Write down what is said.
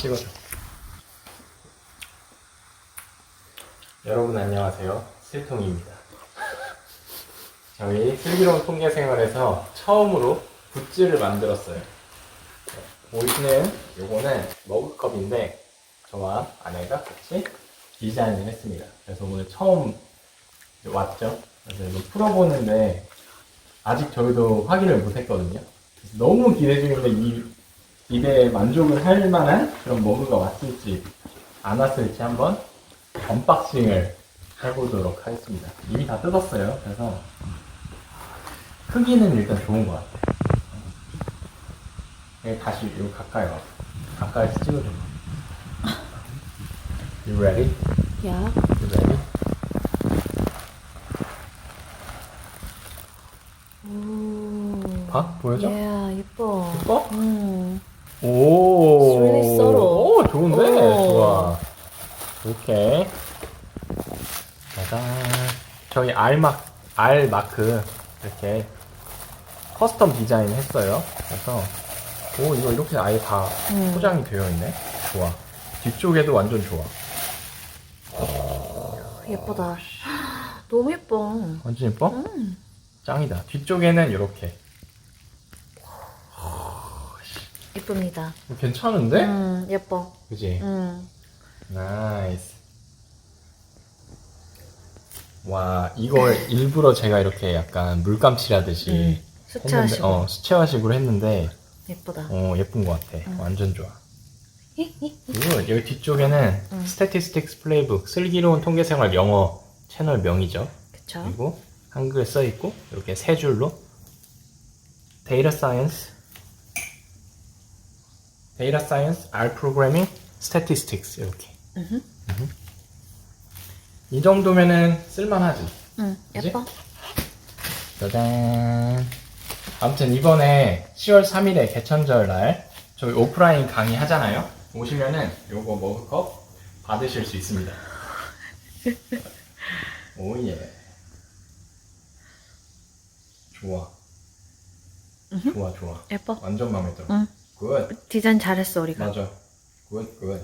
찍어줘. 여러분 안녕하세요. 슬통입니다. 저희 슬기로운 통계 생활에서 처음으로 굿즈를 만들었어요. 네, 보이시는 요거는 머그컵인데 저와 아내가 같이 디자인을 했습니다. 그래서 오늘 처음 왔죠. 그래서 이거 풀어보는데 아직 저희도 확인을 못했거든요. 너무 기대 중인데 이 입에 만족을 할 만한 그런 머그가 왔을지 안 왔을지 한번 언박싱을 해보도록 하겠습니다. 이미 다 뜯었어요. 그래서 크기는 일단 좋은 것 같아요. 여기 다시 여기 가까이 와. 가까이서 찍어줘. You ready? 야, You ready? 오. 봐? 보여줘? 야, 예뻐. 예뻐? 음. 오. Really subtle. 오, 좋은데? 오. 좋아. 오케이. 짜잔. 저희 R 막, R 마크 이렇게 커스텀 디자인 했어요. 그래서, 오, 이거 이렇게 아예 다 음. 포장이 되어 있네. 좋아. 뒤쪽에도 완전 좋아. 예쁘다. 너무 예뻐. 완전 예뻐? 음. 짱이다. 뒤쪽에는 이렇게. 예쁩니다. 괜찮은데? 음, 예뻐. 그지? 음. 나이스. 와, 이걸 일부러 제가 이렇게 약간 물감 칠하듯이 음. 수채화식으로. 어, 수채화식으로 했는데, 예쁘다. 어, 예쁜 것 같아. 음. 완전 좋아. 그리고 여기 뒤쪽에는 음. Statistics Playbook, 슬기로운 통계생활 영어 채널 명이죠. 그쵸? 그리고 한글에 써 있고 이렇게 세 줄로 Data Science, Data Science, R Programming, Statistics 이렇게. 음흠. 이 정도면은 쓸만하지. 음, 그지? 예뻐. 짜잔. 아무튼 이번에 10월 3일에 개천절 날 저희 오프라인 강의 하잖아요. 오시면은 요거 머그컵 받으실 수 있습니다. 오예. 좋아. 좋아, 좋아. 예뻐. 완전 마음에 들어. 응. 굿. 디자인 잘했어, 우리가. 맞아. 굿, 굿.